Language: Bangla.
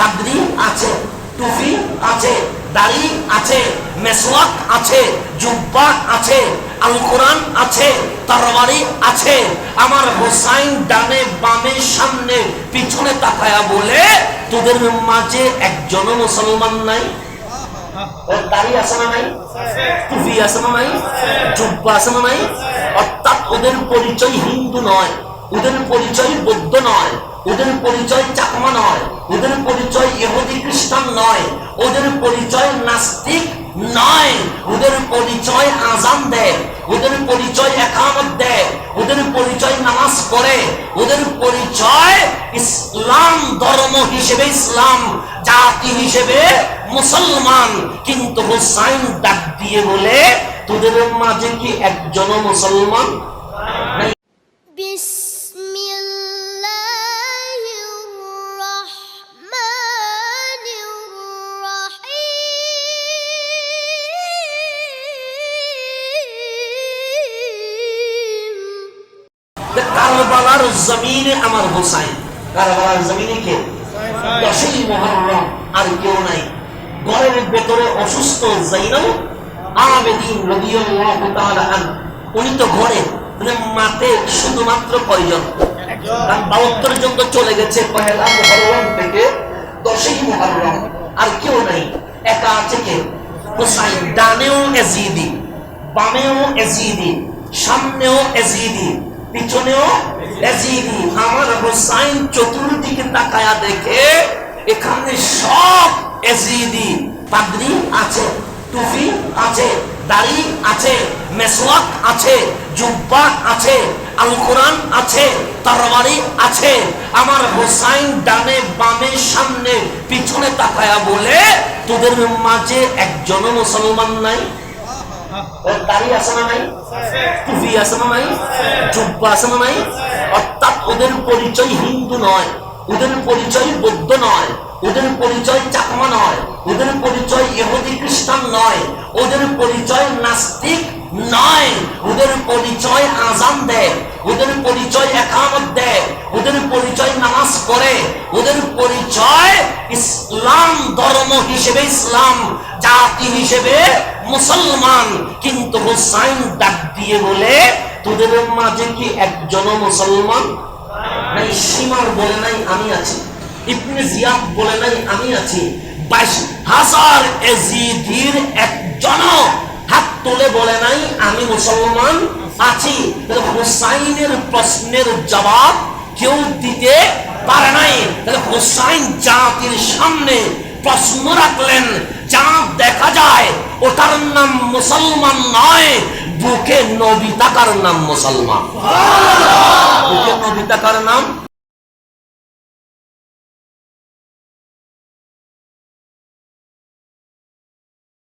পাগড়ি আছে, টুপি আছে, দাড়ি আছে, মেসওয়াক আছে, জুব্বা আছে আল কোরআন আছে, তরবারি আছে। আমার হোসাইন ডানে বামে সামনে পিছনে তাকায়া বলে, তোদের মাঝে একজনও মুসলমান নাই। দাড়ি আছে না নাই? টুপি আছে না নাই? জুব্বা আছে না নাই? অর্থাৎ ওদের পরিচয় হিন্দু নয়, ওদের পরিচয় বৌদ্ধ নয়, ওদের পরিচয় চাকমা নয়। ওদের পরিচয় ইহুদি খ্রিস্টান নয়। ওদের পরিচয় নাস্তিক নয়। ওদের পরিচয় আজান দেয়। ওদের পরিচয় একামত দেয়। ওদের পরিচয় নামাজ পড়ে। ওদের পরিচয় ইসলাম ধর্ম হিসেবে ইসলাম, জাতি হিসেবে মুসলমান। কিন্তু হুসাইন ডাক দিয়ে বলে, তোদের মাঝে কি একজন মুসলমান কারবালার জমিনে আমার হোসাইন। কারবালার জমিনে কে? দশই মহরম আর কেউ নাই। ঘরের ভেতরে অসুস্থ জাইনাব আবেদিন রাদিয়াল্লাহু তাআলা আন উনি তো ঘরে মানে মাঠে শুধুমাত্র কয়জন? কারণ বাহাত্তর জন তো চলে গেছে পহেলা মহরম থেকে দশই মহরম আর কেউ নাই। একা আছে কে? হোসাইন। ডানেও এজিদি বামেও এজিদি সামনেও এজিদি। পিছনেও আমার চতুর্দিকে তাকায়া দেখে এখানে সব এজিদি পাগড়ি আছে, টুপি আছে, দাড়ি আছে, মেসওয়াক আছে, জুব্বা আছে আল কোরআন আছে, তরবারি আছে। আমার হোসাইন ডানে বামে সামনে পিছনে তাকায়া বলে, তোদের মাঝে একজনও মুসলমান নাই ওর দাড়ি আছে না নাই? টুপি আছে না নাই? জুব্বা আছে না নাই? অর্থাৎ ওদের পরিচয় হিন্দু নয় ওদের পরিচয় বৌদ্ধ নয় ওদের পরিচয় চাকমা নয় ওদের পরিচয় ইহুদি খ্রিস্টান নয় ওদের পরিচয় নাস্তিক নয় ওদের পরিচয় আজান দেয় ওদের পরিচয় একামত দেয় ওদের পরিচয় নামাজ পড়ে ওদের পরিচয় ইসলাম ধর্ম হিসেবে ইসলাম জাতি হিসেবে মুসলমান। কিন্তু হুসাইন ডাক দিয়ে বলে, তোদের মাঝে কি একজন মুসলমান নাই? সীমার বলে নাই, আমি আছি। ইবনে জিয়াদ বলে নাই, আমি আছি। বাইশ হাজার এজিদির একজন হাত তুলে বলে নাই, আমি মুসলমান আছি। হুসাইনের প্রশ্নের জবাব কেউ দিতে পারে নাই। তাহলে হুসাইন জাতির সামনে প্রশ্ন রাখলেন যা দেখা যায় ওটার নাম মুসলমান নয়। বুকে নবী তাকার নাম মুসলমান। বুকে নবী তাকার নাম